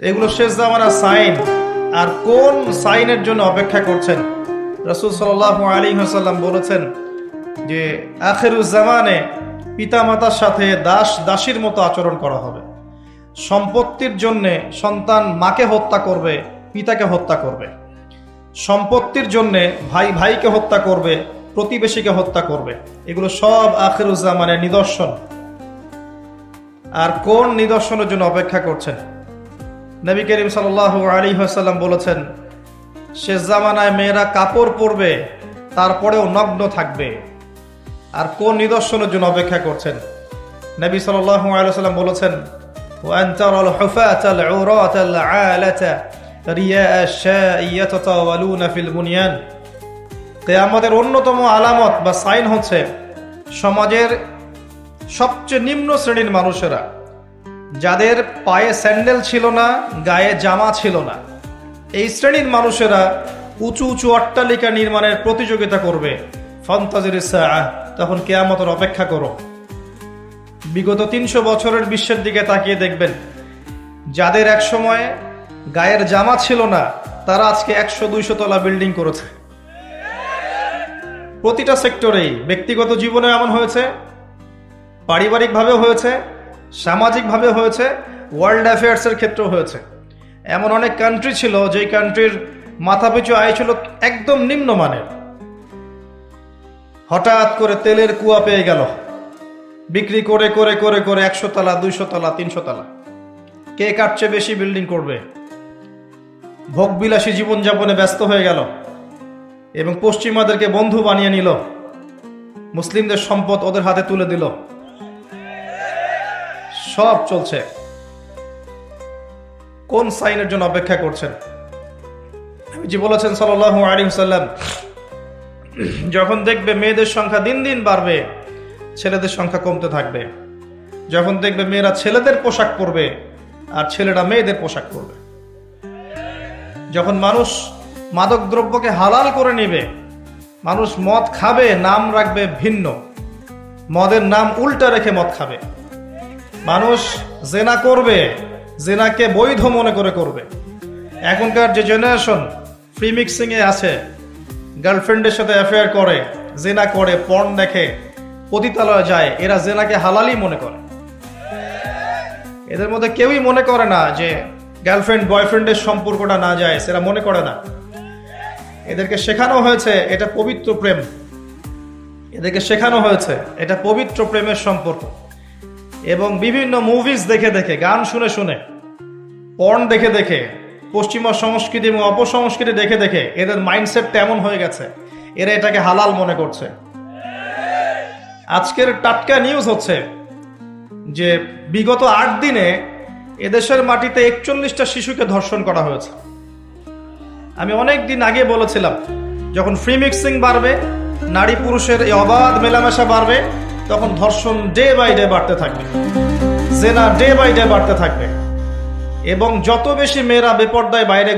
এগুলো শেষ জামানার সাইন। আর কোন সাইনের জন্য অপেক্ষা করছেন? রসুল সাল্লাহ আলী হাসাল্লাম বলেছেন যে আখেরুজ্জামানে পিতামাতার সাথে দাস দাসীর মতো আচরণ করা হবে। সম্পত্তির জন্যে সন্তান মাকে হত্যা করবে, পিতাকে হত্যা করবে। সম্পত্তির জন্যে ভাই ভাইকে হত্যা করবে, প্রতিবেশীকে হত্যা করবে। এগুলো সব আখেরুজ্জামানের নিদর্শন। আর কোন নিদর্শনের জন্য অপেক্ষা করছেন? নবী করিম সাল্লাহ আলী হাসাল্লাম বলেছেন শেষ জামানায় মেয়েরা কাপড় পরবে, তারপরেও নগ্ন থাকবে। আর কোন নিদর্শনের জন্য অপেক্ষা করছেন? নবী সাল্লাহ আলাইসাল্লাম বলেছেন আমাদের অন্যতম আলামত বা সাইন হচ্ছে, সমাজের সবচেয়ে নিম্ন শ্রেণির মানুষেরা যাদের পায়ে স্যান্ডেল ছিল না, গায়ে জামা ছিল না। এই শ্রেণির মানুষেরা উঁচু উঁচু অট্টালিকা নির্মাণের প্রতিযোগিতা করবে। ফন্তাজির তখন কেয়ামতের অপেক্ষা করো। বিগত তিনশো বছরের বিশ্বের দিকে তাকিয়ে দেখবেন, যাদের এক সময় গায়ের জামা ছিল না, তারা আজকে একশো দুইশো তলা বিল্ডিং করেছে। প্রতিটা সেক্টরেই ব্যক্তিগত জীবনে এমন হয়েছে, পারিবারিকভাবেও হয়েছে সামাজিকভাবে হয়েছে ওয়ার্ল্ড অ্যাফেয়ার্সের ক্ষেত্রেও হয়েছে। এমন অনেক কান্ট্রি ছিল, যেই কান্ট্রির মাথাপিছু আয় ছিল একদম নিম্নমানের। হঠাৎ করে তেলের কুয়া পেয়ে গেল। বিক্রি করে করে করে করে একশো তলা, দুইশো তলা, তিনশো তলা। কে কাটছে বেশি বিল্ডিং করবে? ভোগবিলাসী জীবনযাপনে ব্যস্ত হয়ে গেল। এবং পশ্চিমাদেরকে বন্ধু বানিয়ে নিল। মুসলিমদের সম্পদ ওদের হাতে তুলে দিল। সব চলছে। কোন সাইনের জন্য অপেক্ষা করছেন? যে বলেছেন সাল্লাহ আলী সাল্লাম যখন দেখবে মেয়েদের সংখ্যা দিন দিন বাড়বে, ছেলেদের সংখ্যা কমতে থাকবে। যখন দেখবে মেয়েরা ছেলেদের পোশাক পরবে, আর ছেলেরা মেয়েদের পোশাক পরবে। যখন মানুষ মাদক দ্রব্যকে হালাল করে নেবে, মানুষ মদ খাবে, নাম রাখবে ভিন্ন। মদের নাম উল্টা রেখে মদ খাবে। মানুষ জেনা করবে, জেনাকে বৈধ মনে করে করবে। এখনকার যে জেনারেশন ফ্রি মিক্সিং এ আছে গার্লফ্রেন্ডের সাথে অ্যাফেয়ার করে, জেনা করে পর্ন দেখে, পতিতালয়ে যায়, এরা জেনাকে হালালই মনে করে। এদের মধ্যে কেউই মনে করে না যে গার্লফ্রেন্ড বয়ফ্রেন্ডের সম্পর্কটা না যায় সেটা মনে করে না। এদেরকে শেখানো হয়েছে, এটা পবিত্র প্রেম। এদেরকে শেখানো হয়েছে, এটা পবিত্র প্রেমের সম্পর্ক। এবং বিভিন্ন মুভিজ দেখে দেখে, গান শুনে শুনে পর্ন দেখে দেখে, পশ্চিমা সংস্কৃতি এবং অপসংস্কৃতি দেখে দেখে, এদের মাইন্ডসেট তেমন হয়ে গেছে। এরা এটাকে হালাল মনে করছে। আজকের টাটকা নিউজ হচ্ছে যে বিগত আট দিনে এদেশের মাটিতে একচল্লিশটা শিশুকে ধর্ষণ করা হয়েছে। আমি অনেক দিন আগে বলেছিলাম, যখন ফ্রি মিক্সিং বাড়বে নারী পুরুষের এই অবাধ মেলামেশা বাড়বে তখন ধর্ষণ ডে বাই ডে বাড়তে থাকবে। জেনা ডে বাই ডে বাড়তে থাকবে। এবং যত বেশি মেয়েরা বেপর্দায় বাইরে